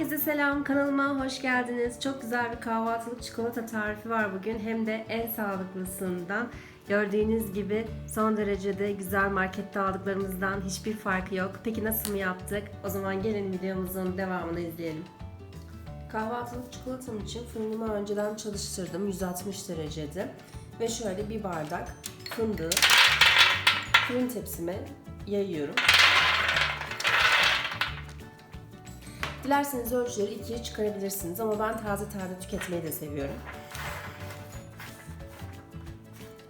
Herkese selam, kanalıma hoş geldiniz. Çok güzel bir kahvaltılık çikolata tarifi var bugün. Hem de en sağlıklısından. Gördüğünüz gibi son derecede güzel markette aldıklarımızdan hiçbir farkı yok. Peki nasıl mı yaptık? O zaman gelin videomuzun devamını izleyelim. Kahvaltılık çikolatam için fırınımı önceden çalıştırdım 160 derecede. Ve şöyle bir bardak fındığı fırın tepsime yayıyorum. Dilerseniz ölçüleri ikiye çıkarabilirsiniz ama ben taze taze tüketmeyi de seviyorum.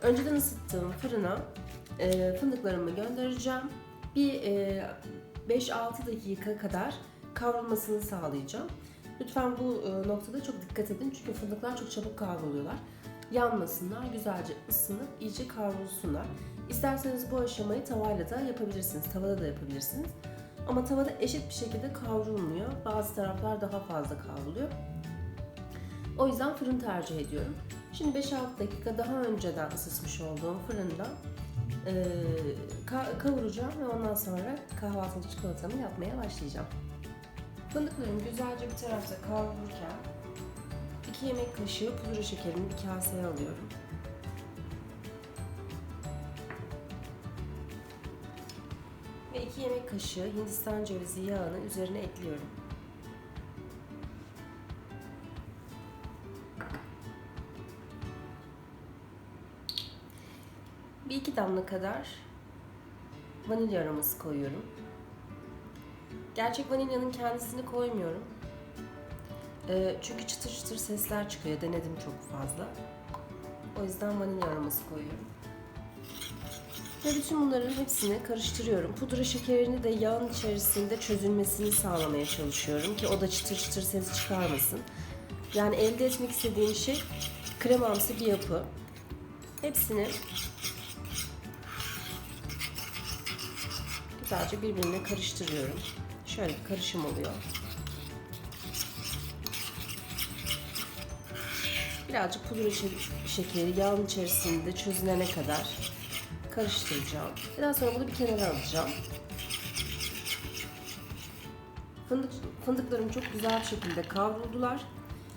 Önceden ısıttığım fırına e, fındıklarımı göndereceğim. Bir e, 5-6 dakika kadar kavrulmasını sağlayacağım. Lütfen bu e, noktada çok dikkat edin çünkü fındıklar çok çabuk kavruluyorlar. Yanmasınlar, güzelce ısınıp iyice kavrulsunlar. İsterseniz bu aşamayı tavayla da yapabilirsiniz, tavada da yapabilirsiniz. Ama tavada eşit bir şekilde kavrulmuyor. Bazı taraflar daha fazla kavruluyor. O yüzden fırın tercih ediyorum. Şimdi 5-6 dakika daha önceden ısıtmış olduğum fırında e, ka- kavuracağım ve ondan sonra kahvaltılık çikolatamı yapmaya başlayacağım. Fındıklarım güzelce bir tarafta kavrulurken 2 yemek kaşığı pudra şekerini bir kaseye alıyorum. 2 yemek kaşığı hindistan cevizi yağını üzerine ekliyorum. Bir iki damla kadar vanilya aroması koyuyorum. Gerçek vanilyanın kendisini koymuyorum. Ee, çünkü çıtır çıtır sesler çıkıyor. Denedim çok fazla. O yüzden vanilya aroması koyuyorum. Ve bütün bunların hepsini karıştırıyorum. Pudra şekerini de yağın içerisinde çözülmesini sağlamaya çalışıyorum ki o da çıtır çıtır ses çıkarmasın. Yani elde etmek istediğim şey kremamsı bir yapı. Hepsini güzelce birbirine karıştırıyorum. Şöyle bir karışım oluyor. Birazcık pudra şekeri yağın içerisinde çözülene kadar karıştıracağım. Daha sonra bunu bir kenara alacağım. Fındık, fındıklarım çok güzel bir şekilde kavruldular.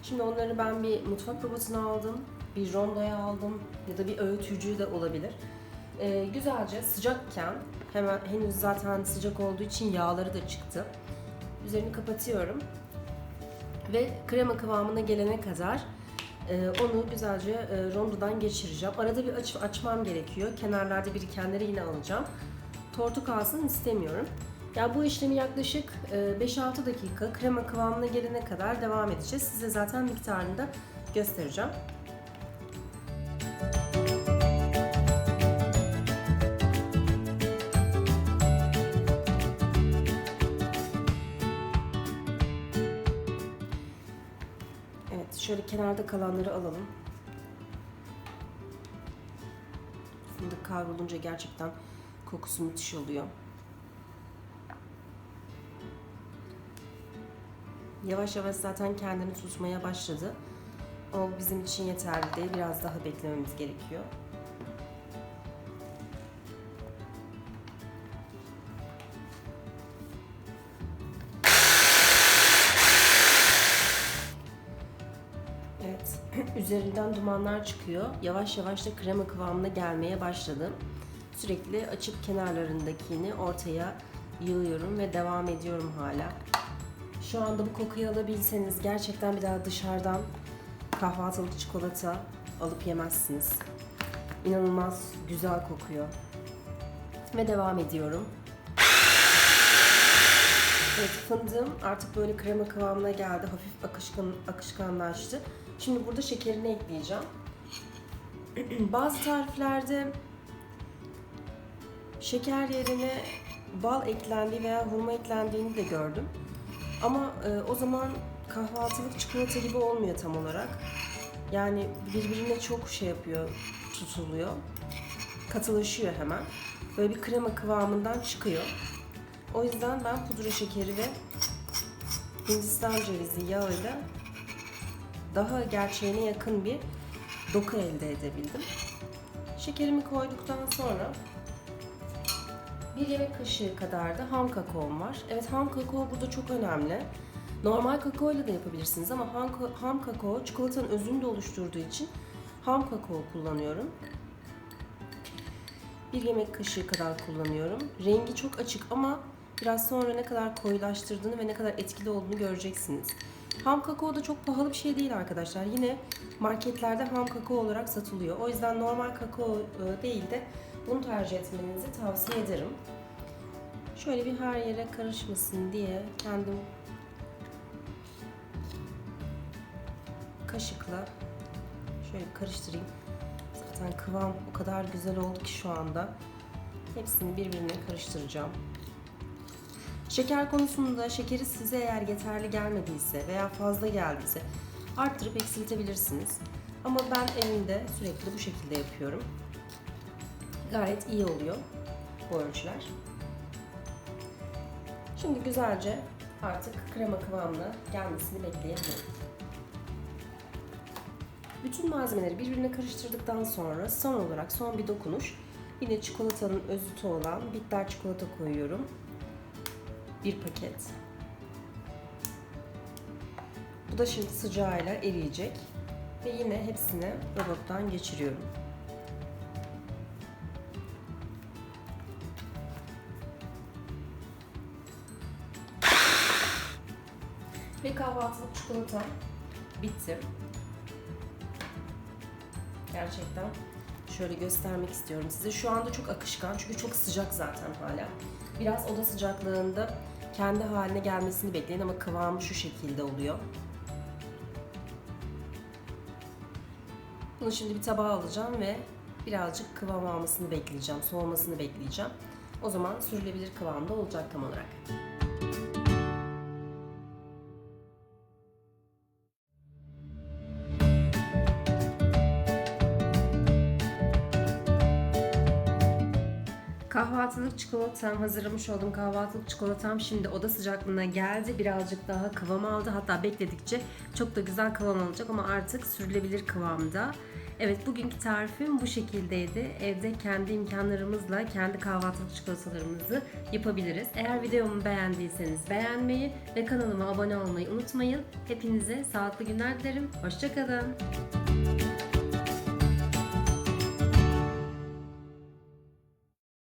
Şimdi onları ben bir mutfak robotuna aldım, bir rondoya aldım ya da bir öğütücü de olabilir. Ee, güzelce sıcakken, hemen henüz zaten sıcak olduğu için yağları da çıktı. Üzerini kapatıyorum ve krema kıvamına gelene kadar onu güzelce e, rondodan geçireceğim. Arada bir aç, açmam gerekiyor. Kenarlarda birikenleri yine alacağım. Tortu kalsın istemiyorum. Ya bu işlemi yaklaşık e, 5-6 dakika krema kıvamına gelene kadar devam edeceğiz. Size zaten miktarını da göstereceğim. Şöyle kenarda kalanları alalım. Fındık kavrulunca gerçekten kokusu müthiş oluyor. Yavaş yavaş zaten kendini tutmaya başladı. O bizim için yeterli değil. Biraz daha beklememiz gerekiyor. Üzerinden dumanlar çıkıyor. Yavaş yavaş da krema kıvamına gelmeye başladı. Sürekli açıp kenarlarındakini ortaya yığıyorum ve devam ediyorum hala. Şu anda bu kokuyu alabilseniz gerçekten bir daha dışarıdan kahvaltılık çikolata alıp yemezsiniz. İnanılmaz güzel kokuyor. Ve devam ediyorum. Evet fındığım artık böyle krema kıvamına geldi. Hafif akışkan, akışkanlaştı. Şimdi burada şekerini ekleyeceğim. Bazı tariflerde şeker yerine bal eklendiği veya hurma eklendiğini de gördüm. Ama e, o zaman kahvaltılık çikolata gibi olmuyor tam olarak. Yani birbirine çok şey yapıyor, tutuluyor. Katılaşıyor hemen. Böyle bir krema kıvamından çıkıyor. O yüzden ben pudra şekeri ve Hindistan cevizi yağıyla daha gerçeğine yakın bir doku elde edebildim. Şekerimi koyduktan sonra bir yemek kaşığı kadar da ham kakaom var. Evet ham kakao burada çok önemli. Normal kakao ile de yapabilirsiniz ama ham, ham kakao çikolatanın özünü de oluşturduğu için ham kakao kullanıyorum. Bir yemek kaşığı kadar kullanıyorum. Rengi çok açık ama biraz sonra ne kadar koyulaştırdığını ve ne kadar etkili olduğunu göreceksiniz. Ham kakao da çok pahalı bir şey değil arkadaşlar. Yine marketlerde ham kakao olarak satılıyor. O yüzden normal kakao e, değil de bunu tercih etmenizi tavsiye ederim. Şöyle bir her yere karışmasın diye kendim kaşıkla şöyle karıştırayım. Zaten kıvam o kadar güzel oldu ki şu anda. Hepsini birbirine karıştıracağım. Şeker konusunda şekeri size eğer yeterli gelmediyse veya fazla geldiyse arttırıp eksiltebilirsiniz. Ama ben evimde sürekli bu şekilde yapıyorum. Gayet iyi oluyor bu ölçüler. Şimdi güzelce artık krema kıvamına gelmesini bekleyebilirim. Bütün malzemeleri birbirine karıştırdıktan sonra son olarak son bir dokunuş yine çikolatanın özütü olan bitter çikolata koyuyorum. Bir paket. Bu da şimdi sıcağıyla eriyecek ve yine hepsini robottan geçiriyorum. Ve kahvaltılık çikolata bitti. Gerçekten şöyle göstermek istiyorum size. Şu anda çok akışkan çünkü çok sıcak zaten hala. Biraz oda sıcaklığında kendi haline gelmesini bekleyin ama kıvamı şu şekilde oluyor. Bunu şimdi bir tabağa alacağım ve birazcık kıvam almasını bekleyeceğim, soğumasını bekleyeceğim. O zaman sürülebilir kıvamda olacak tam olarak. Kahvaltılık çikolatam, hazırlamış olduğum kahvaltılık çikolatam şimdi oda sıcaklığına geldi. Birazcık daha kıvam aldı. Hatta bekledikçe çok da güzel kıvam alacak ama artık sürülebilir kıvamda. Evet bugünkü tarifim bu şekildeydi. Evde kendi imkanlarımızla kendi kahvaltılık çikolatalarımızı yapabiliriz. Eğer videomu beğendiyseniz beğenmeyi ve kanalıma abone olmayı unutmayın. Hepinize sağlıklı günler dilerim. Hoşçakalın.